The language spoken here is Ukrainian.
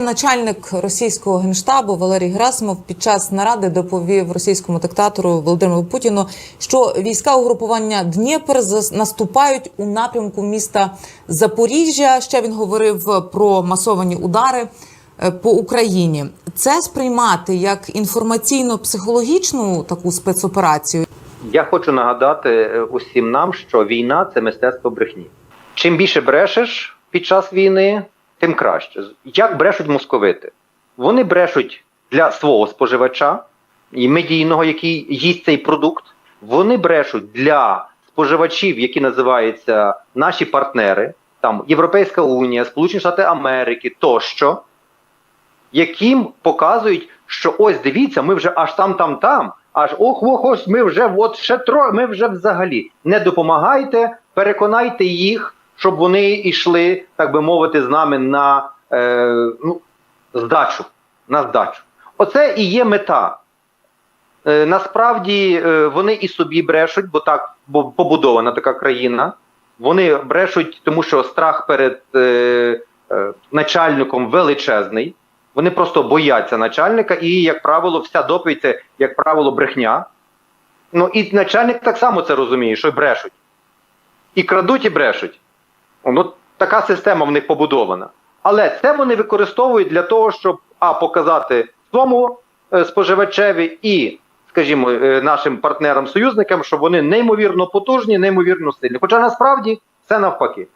Начальник російського генштабу Валерій Герасимов під час наради доповів російському диктатору Володимиру Путіну, що війська угрупування Дніпр наступають у напрямку міста Запоріжжя. Ще він говорив про масовані удари е, по Україні. Це сприймати як інформаційно-психологічну таку спецоперацію. Я хочу нагадати е, усім нам, що війна це мистецтво брехні. Чим більше брешеш під час війни, тим краще. Як брешуть московити? Вони брешуть для свого споживача і медійного, який їсть цей продукт. Вони брешуть для споживачів, які називаються наші партнери, там Європейська Унія, Сполучені Штати Америки тощо, яким показують, що ось дивіться, ми вже аж там, там, там, аж ох, ох, ось ми вже от ще тро, ми вже взагалі не допомагайте, переконайте їх, щоб вони йшли, так би мовити, з нами на е, ну, здачу. На здачу. Оце і є мета. Е, насправді е, вони і собі брешуть, бо так бо побудована така країна. Вони брешуть, тому що страх перед е, е, начальником величезний. Вони просто бояться начальника, і, як правило, вся доповідь це, як правило, брехня. Ну і начальник так само це розуміє, що брешуть. І крадуть, і брешуть. Ну, така система в них побудована. Але це вони використовують для того, щоб а, показати своєму е, споживачеві і, скажімо, е, нашим партнерам-союзникам, що вони неймовірно потужні, неймовірно сильні. Хоча насправді все навпаки.